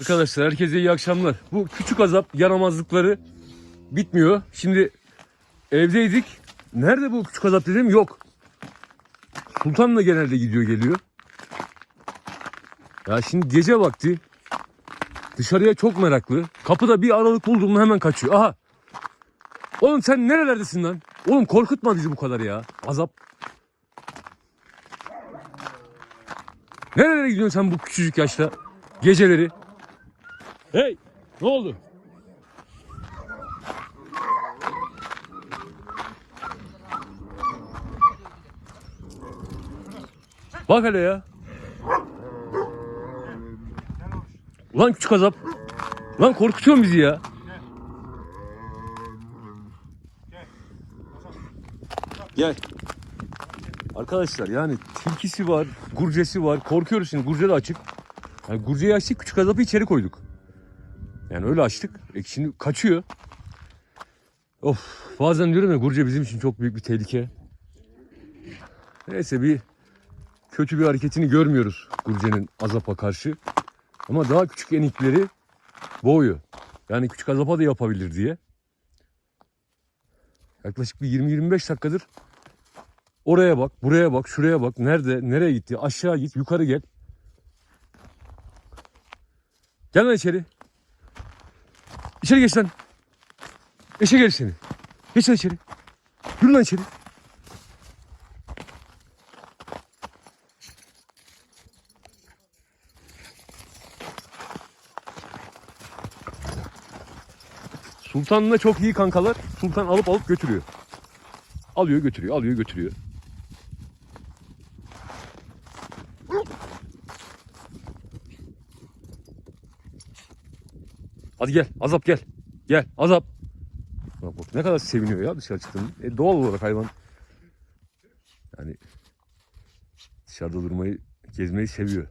Arkadaşlar herkese iyi akşamlar. Bu küçük azap yaramazlıkları bitmiyor. Şimdi evdeydik. Nerede bu küçük azap dedim yok. Sultan da genelde gidiyor geliyor. Ya şimdi gece vakti dışarıya çok meraklı. Kapıda bir aralık buldum mu hemen kaçıyor. Aha. Oğlum sen nerelerdesin lan? Oğlum korkutma bizi bu kadar ya. Azap. Nerelere gidiyorsun sen bu küçücük yaşta? Geceleri. Hey! Ne oldu? Bak hele ya. Ulan küçük azap. Lan korkutuyorsun bizi ya. Gel. Arkadaşlar yani tilkisi var, gurcesi var. Korkuyoruz şimdi. Gurce de açık. Yani gurceyi açtık, küçük azapı içeri koyduk. Yani öyle açtık. E şimdi kaçıyor. Of bazen diyorum ya Gurce bizim için çok büyük bir tehlike. Neyse bir kötü bir hareketini görmüyoruz Gurce'nin azapa karşı. Ama daha küçük enikleri boğuyor. Yani küçük azapa da yapabilir diye. Yaklaşık bir 20-25 dakikadır oraya bak, buraya bak, şuraya bak. Nerede, nereye gitti? Aşağı git, yukarı gel. Gel lan içeri. İçeri geç lan. Eşe gel seni. Geç lan içeri. Yürü lan içeri. Sultan'la çok iyi kankalar. Sultan alıp alıp götürüyor. Alıyor götürüyor, alıyor götürüyor. Hadi gel, Azap gel. Gel, Azap. Bak bak ne kadar seviniyor ya dışarı çıktığında. E, doğal olarak hayvan. Yani dışarıda durmayı, gezmeyi seviyor.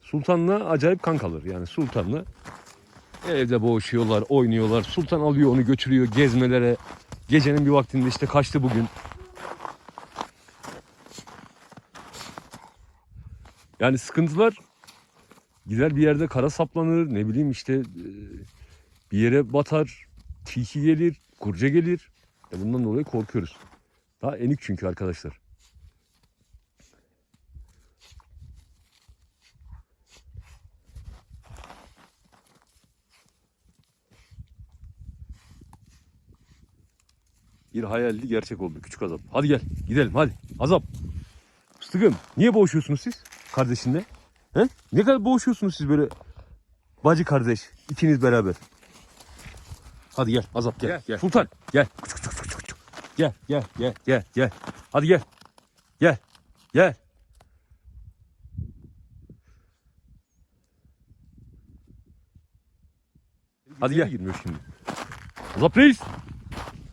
Sultan'la acayip kankalar. Yani Sultan'la evde boğuşuyorlar, oynuyorlar. Sultan alıyor onu götürüyor gezmelere. Gecenin bir vaktinde işte kaçtı bugün. Yani sıkıntılar gider bir yerde kara saplanır ne bileyim işte e, bir yere batar tilki gelir kurca gelir. E bundan dolayı korkuyoruz. Daha enik çünkü arkadaşlar. Bir hayaldi gerçek oldu küçük azap. Hadi gel gidelim hadi. Azap. Fıstıkım niye boğuşuyorsunuz siz kardeşinle? He? Ne kadar boğuşuyorsunuz siz böyle bacı kardeş ikiniz beraber? Hadi gel Azap gel. Gel, gel. Sultan gel. Gel gel gel gel gel. Hadi gel. Gel. Gel. Hadi gel. Girmiyor şimdi. Azap reis.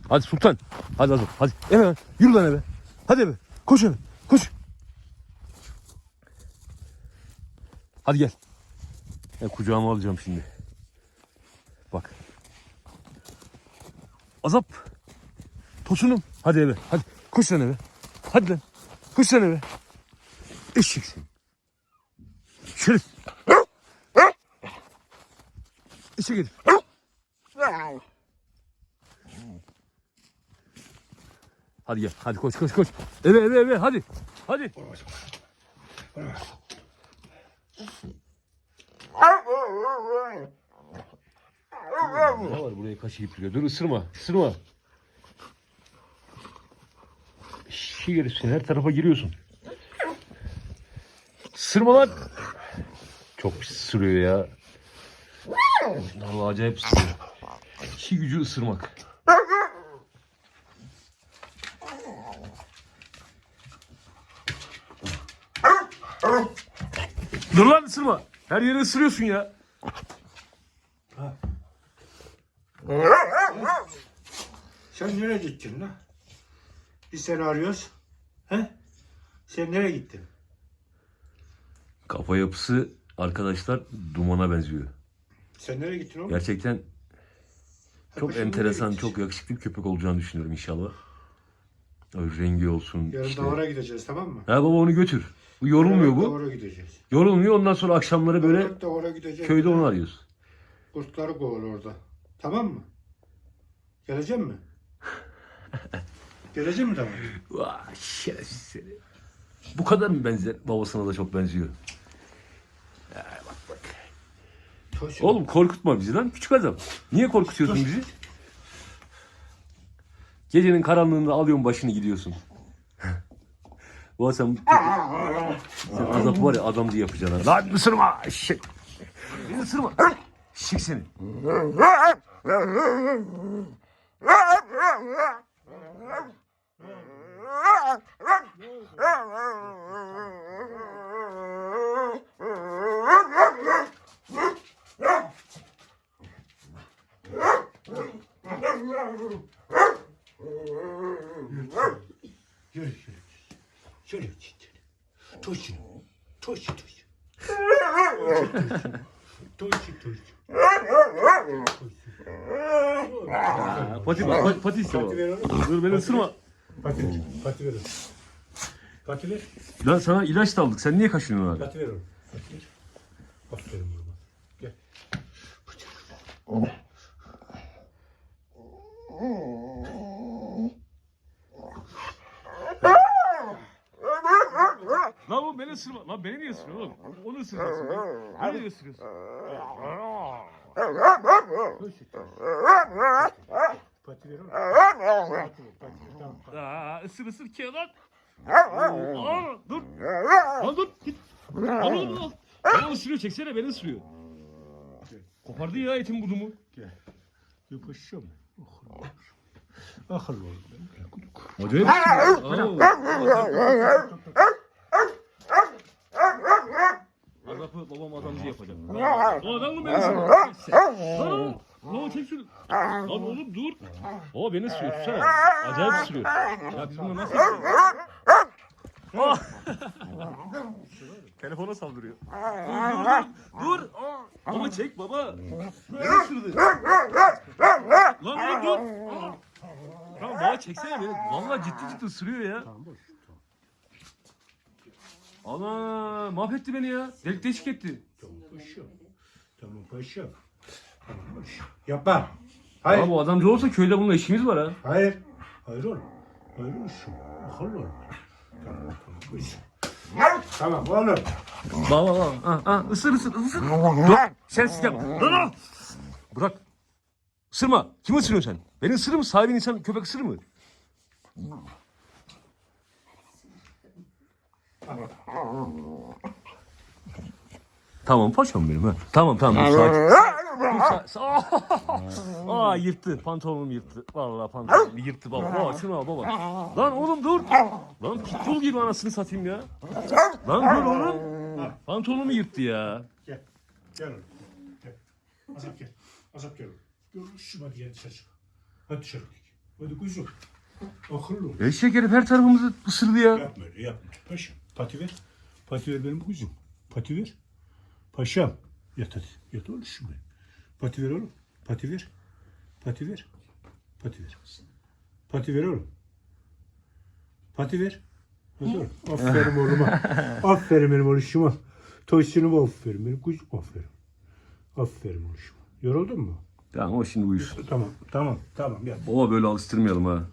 Hadi Sultan. Hadi Azap. Hadi. Eve lan. Yürü lan eve. Hadi eve. Koş eve. Koş. Hadi gel. Ya kucağıma alacağım şimdi. Bak. Azap. Tosunum. Hadi eve. Hadi. Koş lan eve. Hadi lan. Koş lan eve. Eşeksin. Şerif. İşe gel. Hadi gel. Hadi koş koş koş. Eve eve eve hadi. Hadi. Ne var buraya kaşı gittiriyor? Dur ısırma. Isırma. Şişi herifsin. Her tarafa giriyorsun. Isırma lan. Çok pis ısırıyor ya. Vallahi acayip ısırıyor. İşi gücü ısırmak. Dur lan ısırma. Her yeri ısırıyorsun ya. Sen nereye gittin lan? Biz seni arıyoruz. He? Sen nereye gittin? Kafa yapısı arkadaşlar dumana benziyor. Sen nereye gittin oğlum? Gerçekten çok Bakayım enteresan, nereye çok yakışıklı bir köpek olacağını düşünüyorum inşallah. Öyle rengi olsun Yarın işte. davara gideceğiz tamam mı? Ha baba onu götür. Bu yorulmuyor bu. Doğru gideceğiz. Yorulmuyor ondan sonra akşamları böyle doğru gideceğiz. köyde onu arıyoruz. Kurtları kovar orada. Tamam mı? Gelecek mi? Gelecek mi tamam? Şerefsiz seni. Bu kadar mı benzer? Babasına da çok benziyor. Ya bak bak. Toş. Oğlum korkutma bizi lan küçük adam. Niye korkutuyorsun bizi? Gecenin karanlığında alıyorsun başını gidiyorsun. Bu sen, sen azap var ya adamcı yapacaksın. ha. Lan ısırma eşek. Beni ısırma. Seni. Yürü yürü. Yürü yürü. Toş. Toş toş. Pati, pati, pati iste Pati ver onu. Dur beni ısırma. Pati. Pati ver. onu. Pati ver. Lan sana ilaç da aldık. Sen niye kaşınıyorsun abi? Pati ver onu. Pati ver. Aferin baba. Gel. Lan oğlum beni ısırma. Lan beni niye ısırıyorsun oğlum? Onu ısıracaksın. Beni niye ısırıyorsun? Toş. Pati ver onu. Pati ver. Pati ver. Tamam. Aa, ısır ısır ki lan. Aa, dur. Lan dur. Git. Lan oğlum al. Beni ısırıyor. Çeksene beni ısırıyor. Kopardı ya etin budumu. Gel. Yapışacağım. Akıllı ol. Acayip ısırıyor. Azapı babam adamcı yapacak. O adam mı beni ısırıyor? Lan çek şunu. Lan oğlum dur. O beni ısırıyor. Tutsana. Acayip ısırıyor. Ya biz bunu nasıl? Ah! Telefona saldırıyor. Dur dur dur. dur. Baba çek baba. Beni ısırdı. Lan oğlum dur. Tamam baba çeksene beni. Vallahi ciddi ciddi ısırıyor ya. Ana mahvetti beni ya. Delik deşik etti. Tamam paşam. Tamam paşam. Yapma. Hayır. Ya bu adamcı olsa köyde bununla işimiz var ha. Hayır. Hayır oğlum. Hayır oğlum. Akıllı ol. Tamam tamam. Tamam oğlum. Bak bak bak. Ha, ha, ısır ısır ısır. Dur. Sen sıcak. Dur dur. Bırak. Isırma. Kim ısırıyor sen? Beni ısırır mı? Sahibin insan köpek ısırır mı? Tamam paşam benim ha. Tamam tamam dur sakin. Dur, sa- sa- Aa yırttı. Pantolonumu yırttı. Vallahi pantolonumu yırttı baba. Baba şuna baba. Lan oğlum dur. Lan pitbull gibi anasını satayım ya. Lan dur oğlum. Pantolonumu yırttı ya. Gel. Gel oğlum. Gel. Azap gel. Azap gel oğlum. Görüşüm hadi gel dışarı çık. Hadi dışarı çık. Hadi kuzum. Akıllı ol. Eşek herif her tarafımızı ısırdı ya. Yapma öyle yapma. Paşam. Pati ver. Pati ver benim kuzum. Pati ver. Paşam. Yat hadi. Yat oğlum şimdi. Pati ver oğlum. Pati ver. Pati ver. Pati ver. Pati ver oğlum. Pati ver. Hadi oğlum. Aferin oğluma. aferin benim oğluşuma. Toysunuma aferin benim kuzum. Aferin. Aferin oğluşuma. Yoruldun mu? Tamam o şimdi uyusun. Tamam. Tamam. Tamam. Yat. Baba böyle alıştırmayalım ha.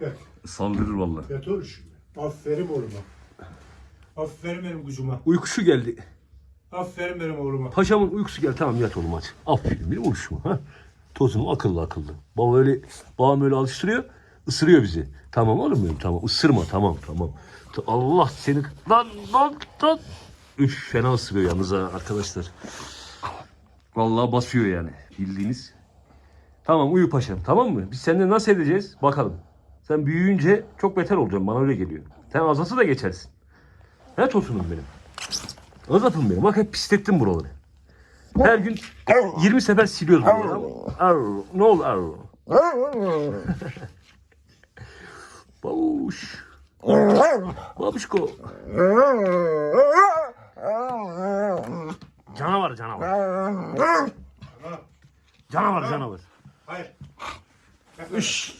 Yat. Saldırır vallahi. Yat oğlum şimdi. Aferin oğluma. Aferin benim kuzuma. Uykusu geldi. Aferin benim oğluma. Paşamın uykusu geldi. Tamam yat oğlum hadi. Aferin benim oluşuma. Ha? Tozum akıllı akıllı. Baba öyle, babam öyle alıştırıyor. ısırıyor bizi. Tamam oğlum benim tamam. Isırma tamam tamam. Ta- Allah seni... Lan lan lan. Üf fena ısırıyor yalnız ha arkadaşlar. Vallahi basıyor yani. Bildiğiniz. Tamam uyu paşam tamam mı? Biz seninle nasıl edeceğiz? Bakalım. Sen büyüyünce çok beter olacaksın. Bana öyle geliyor. Sen azası da geçersin. Ne tosunum benim. Azapım benim. Bak hep pislettim buraları. Her gün 20 sefer siliyoruz buraları. Arr, ne oldu arr? Babuş. Babuşko. Canavar canavar. Canavar canavar. Hayır. Üş.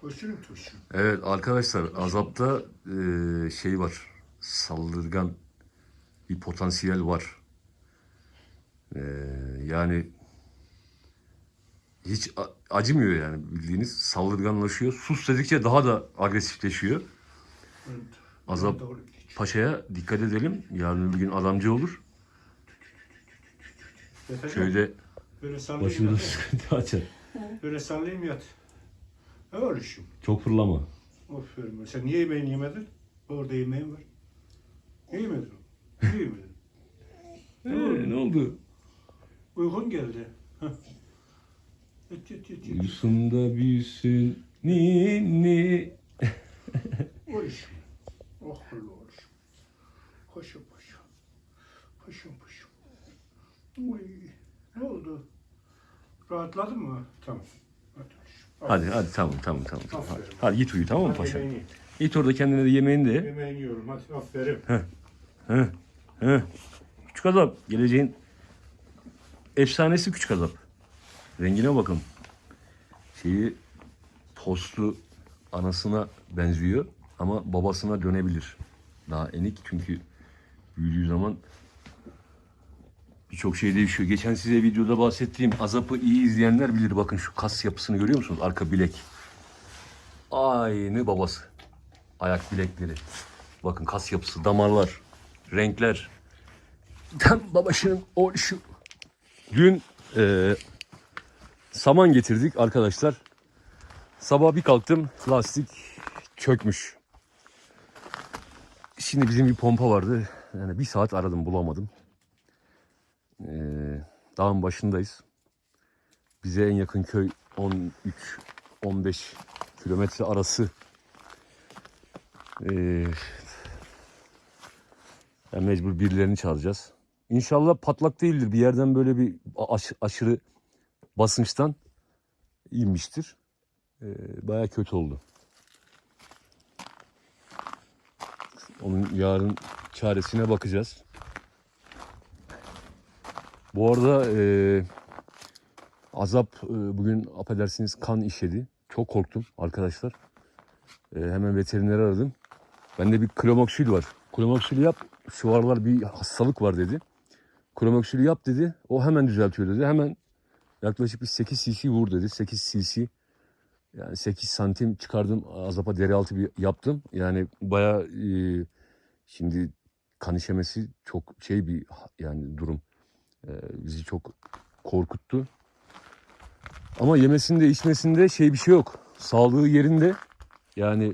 Toşunum toşun. Evet arkadaşlar azapta e, şey var. Saldırgan bir potansiyel var. E, yani hiç acımıyor yani bildiğiniz saldırganlaşıyor. Sus dedikçe daha da agresifleşiyor. Azap Paşa'ya dikkat edelim. Yarın bir gün adamcı olur. Köyde Böyle sallayayım başımıza yat. sıkıntı açar. Böyle sallayayım yat. Ne işim? Çok fırlama. Aferin. Sen niye yemeğini yemedin? Orada yemeğin var. Niye yemedin? Niye yemedin? Ee, ne oldu? Uykun geldi. Yat. Uyusunda büyüsün ninni. O işim. Oh Allah işim. Paşa paşa. Paşam paşam. Uy. Ne oldu? Rahatladın mı? Tamam. Hadi. Hadi hadi tamam tamam tamam. tamam. Hadi, Aferin. hadi git uyu tamam mı Hadi yemeğini ye. Git orada kendine de yemeğini de ye. Yemeğini yiyorum. Hadi aferin. Hı, hı. Küçük azap. Geleceğin efsanesi küçük azap. Rengine bakın. Şeyi postu anasına benziyor ama babasına dönebilir. Daha enik çünkü büyüdüğü zaman birçok şey değişiyor. Geçen size videoda bahsettiğim azapı iyi izleyenler bilir. Bakın şu kas yapısını görüyor musunuz? Arka bilek. Aynı babası. Ayak bilekleri. Bakın kas yapısı, damarlar, renkler. Tam babasının o şu. Dün e, saman getirdik arkadaşlar. Sabah bir kalktım lastik çökmüş. Şimdi bizim bir pompa vardı. Yani bir saat aradım bulamadım. E, dağın başındayız. Bize en yakın köy 13-15 kilometre arası. E, yani mecbur birilerini çağıracağız. İnşallah patlak değildir. Bir yerden böyle bir aş- aşırı basınçtan inmiştir. Ee, Baya kötü oldu. Onun yarın çaresine bakacağız. Bu arada e, Azap e, bugün affedersiniz kan işedi. Çok korktum arkadaşlar. E, hemen veterineri aradım. Bende bir klomoksil var. Klomoksil yap. Şu aralar bir hastalık var dedi. Klomoksil yap dedi. O hemen düzeltiyor dedi. Hemen yaklaşık bir 8 cc vur dedi. 8 cc yani 8 santim çıkardım. Azapa deri altı bir yaptım. Yani baya şimdi kan işemesi çok şey bir yani durum. E, bizi çok korkuttu. Ama yemesinde içmesinde şey bir şey yok. Sağlığı yerinde. Yani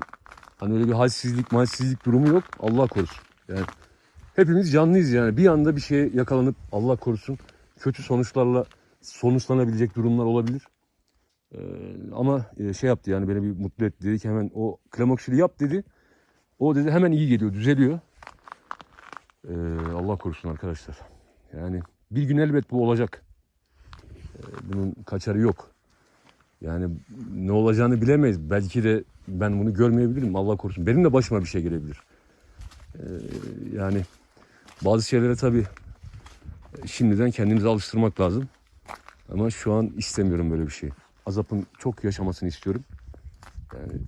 Hani öyle bir halsizlik, malsizlik durumu yok. Allah korusun. Yani hepimiz canlıyız yani. Bir anda bir şeye yakalanıp Allah korusun kötü sonuçlarla sonuçlanabilecek durumlar olabilir. Ee, ama e, şey yaptı yani beni bir mutlu etti. Dedi ki hemen o klamoksili yap dedi. O dedi hemen iyi geliyor, düzeliyor. Ee, Allah korusun arkadaşlar. Yani bir gün elbet bu olacak. Ee, bunun kaçarı yok. Yani ne olacağını bilemeyiz. Belki de ben bunu görmeyebilirim. Allah korusun. Benim de başıma bir şey gelebilir. Ee, yani bazı şeylere tabii şimdiden kendimizi alıştırmak lazım. Ama şu an istemiyorum böyle bir şey. Azap'ın çok yaşamasını istiyorum. Yani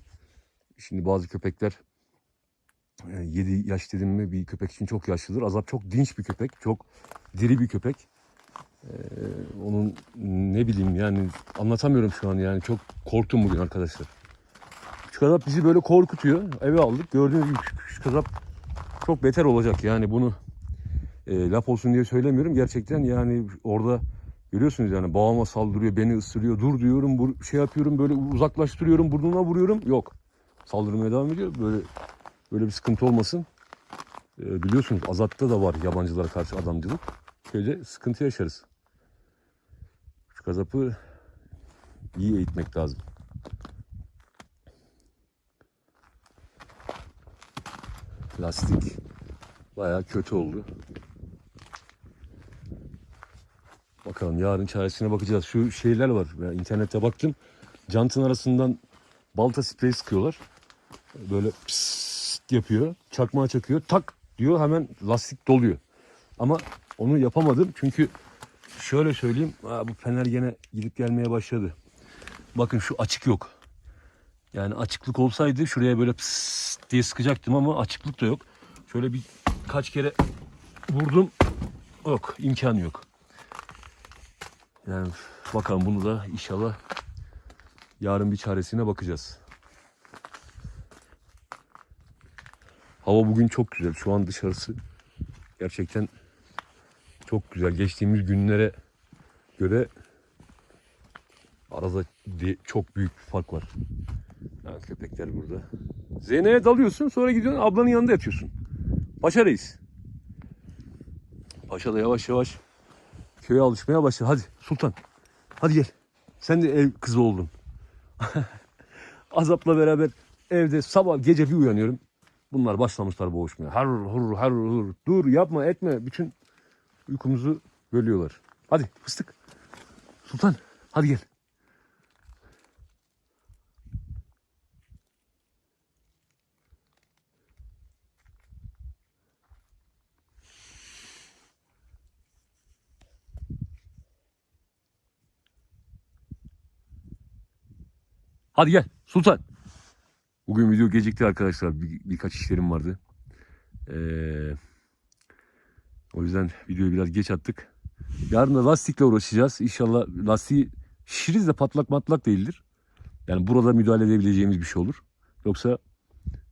şimdi bazı köpekler 7 yaş dedim mi bir köpek için çok yaşlıdır. Azap çok dinç bir köpek. Çok diri bir köpek. Ee, onun ne bileyim yani anlatamıyorum şu an yani çok korktum bugün arkadaşlar. Küçük azap bizi böyle korkutuyor. Eve aldık. Gördüğünüz gibi küçük, küçük azap çok beter olacak yani bunu e, laf olsun diye söylemiyorum. Gerçekten yani orada görüyorsunuz yani bağıma saldırıyor, beni ısırıyor. Dur diyorum, şey yapıyorum böyle uzaklaştırıyorum, burnuna vuruyorum. Yok. Saldırmaya devam ediyor. Böyle böyle bir sıkıntı olmasın. E, biliyorsunuz Azat'ta da var yabancılara karşı adamcılık. Şöyle sıkıntı yaşarız. Küçük azapı iyi eğitmek lazım. Lastik bayağı kötü oldu. Bakalım yarın çaresine bakacağız. Şu şeyler var. Ya internette baktım. Jantın arasından balta sprey sıkıyorlar. Böyle psst yapıyor. Çakmağa çakıyor. Tak diyor hemen lastik doluyor. Ama onu yapamadım çünkü şöyle söyleyeyim. Aa, bu fener gene gidip gelmeye başladı. Bakın şu açık yok. Yani açıklık olsaydı şuraya böyle pıs diye sıkacaktım ama açıklık da yok. Şöyle bir kaç kere vurdum. Yok imkanı yok. Yani bakalım bunu da inşallah yarın bir çaresine bakacağız. Hava bugün çok güzel. Şu an dışarısı gerçekten çok güzel. Geçtiğimiz günlere göre arada çok büyük bir fark var. Yani köpekler burada. Zeynep'e dalıyorsun sonra gidiyorsun ablanın yanında yatıyorsun. Paşa reis. Paşa da yavaş yavaş köye alışmaya başladı. Hadi Sultan. Hadi gel. Sen de ev kızı oldun. Azap'la beraber evde sabah gece bir uyanıyorum. Bunlar başlamışlar boğuşmaya. Har hur har hur. Dur yapma etme. Bütün uykumuzu bölüyorlar. Hadi fıstık. Sultan hadi gel. Hadi gel Sultan. Bugün video gecikti arkadaşlar. Bir, birkaç işlerim vardı. Ee, o yüzden videoyu biraz geç attık. Yarın da lastikle uğraşacağız. İnşallah lastiği şişiriz de patlak matlak değildir. Yani burada müdahale edebileceğimiz bir şey olur. Yoksa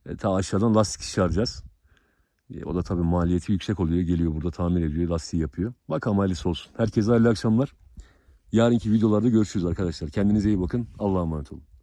e, ta aşağıdan lastik çıkaracağız. E, o da tabii maliyeti yüksek oluyor. Geliyor burada tamir ediyor, lastiği yapıyor. Bakalım hayırlısı olsun. Herkese hayırlı akşamlar. Yarınki videolarda görüşürüz arkadaşlar. Kendinize iyi bakın. Allah'a emanet olun.